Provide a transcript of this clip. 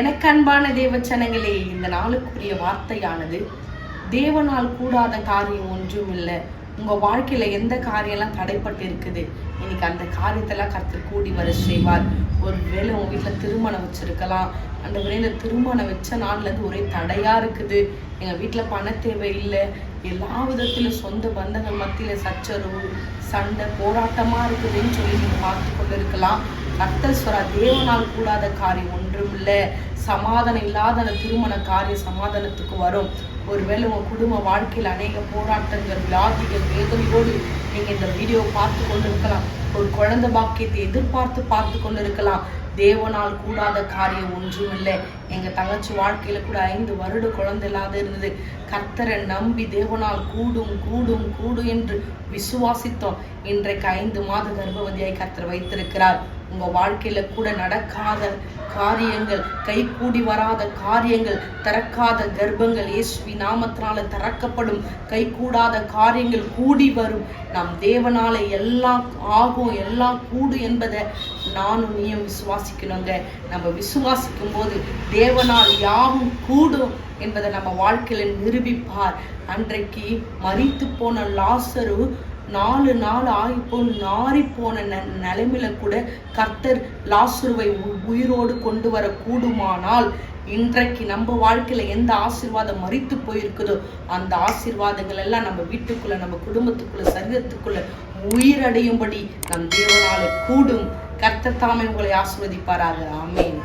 எனக்கு அன்பான தேவச்சனங்களே இந்த நாளுக்குரிய வார்த்தையானது தேவனால் கூடாத காரியம் ஒன்றும் இல்லை உங்கள் வாழ்க்கையில் எந்த காரியம்லாம் தடைப்பட்டு இருக்குது இன்னைக்கு அந்த காரியத்தெல்லாம் கர்த்தர் கூடி வர செய்வார். ஒரு வேளை உங்கள் வீட்டில் திருமணம் வச்சுருக்கலாம். அந்த வேலையில் திருமணம் வச்ச நாள்லேருந்து ஒரே தடையாக இருக்குது. எங்கள் வீட்டில் பண தேவை இல்லை எல்லா விதத்திலும் சொந்த பந்தங்கள் மத்தியில் சச்சரவு சண்டை போராட்டமாக இருக்குதுன்னு சொல்லி நீங்கள் பார்த்து கொண்டு இருக்கலாம் கர்த்தஸ்வரா தேவனால் கூடாத காரியம் ஒன்றும் இல்லை சமாதானம் இல்லாத திருமண காரிய சமாதானத்துக்கு வரும். ஒருவேளை உங்கள் குடும்ப வாழ்க்கையில் அநேக போராட்டங்கள் வியாதிகள் வேதனையோடு நீங்கள் இந்த வீடியோ பார்த்து கொண்டு இருக்கலாம் ஒரு குழந்தை பாக்கியத்தை எதிர்பார்த்து பார்த்து கொண்டு இருக்கலாம் தேவனால் கூடாத காரியம் ஒன்றும் இல்லை எங்கள் தங்கச்சி வாழ்க்கையில் கூட ஐந்து வருட குழந்தை இல்லாத இருந்தது. கர்த்தரை நம்பி தேவனால் கூடும் கூடும் கூடும் என்று விசுவாசித்தோம். இன்றைக்கு ஐந்து மாத கர்ப்பவதியாய் கர்த்தர் வைத்திருக்கிறார். உங்க வாழ்க்கையில கூட நடக்காத காரியங்கள் கைகூடி வராத காரியங்கள் திறக்காத கர்ப்பங்கள் இயேசுவி நாமத்தினால திறக்கப்படும் கைகூடாத காரியங்கள் கூடி வரும். நம் தேவனால எல்லாம் ஆகும் எல்லாம் கூடும் என்பதை நானும் நீயும் விசுவாசிக்கணுங்க. நம்ம விசுவாசிக்கும் போது தேவனால் யாவும் கூடும் என்பதை நம்ம வாழ்க்கையில நிரூபிப்பார். அன்றைக்கு மறித்து போன லாசரு நாலு நாள் ஆகிப்போன் நாரி போன ந- நிலைமையில கூட கர்த்தர் லாசுருவை உயிரோடு கொண்டு வர கூடுமானால் இன்றைக்கு நம்ம வாழ்க்கையில எந்த ஆசீர்வாதம் மறித்து போயிருக்குதோ அந்த ஆசீர்வாதங்கள் எல்லாம் நம்ம வீட்டுக்குள்ள நம்ம குடும்பத்துக்குள்ள சரீரத்துக்குள்ள உயிரடையும்படி நம் தேவனால கூடும். கர்த்தர் தாமே உங்களை ஆசிர்வதிப்பாராக. ஆமென்.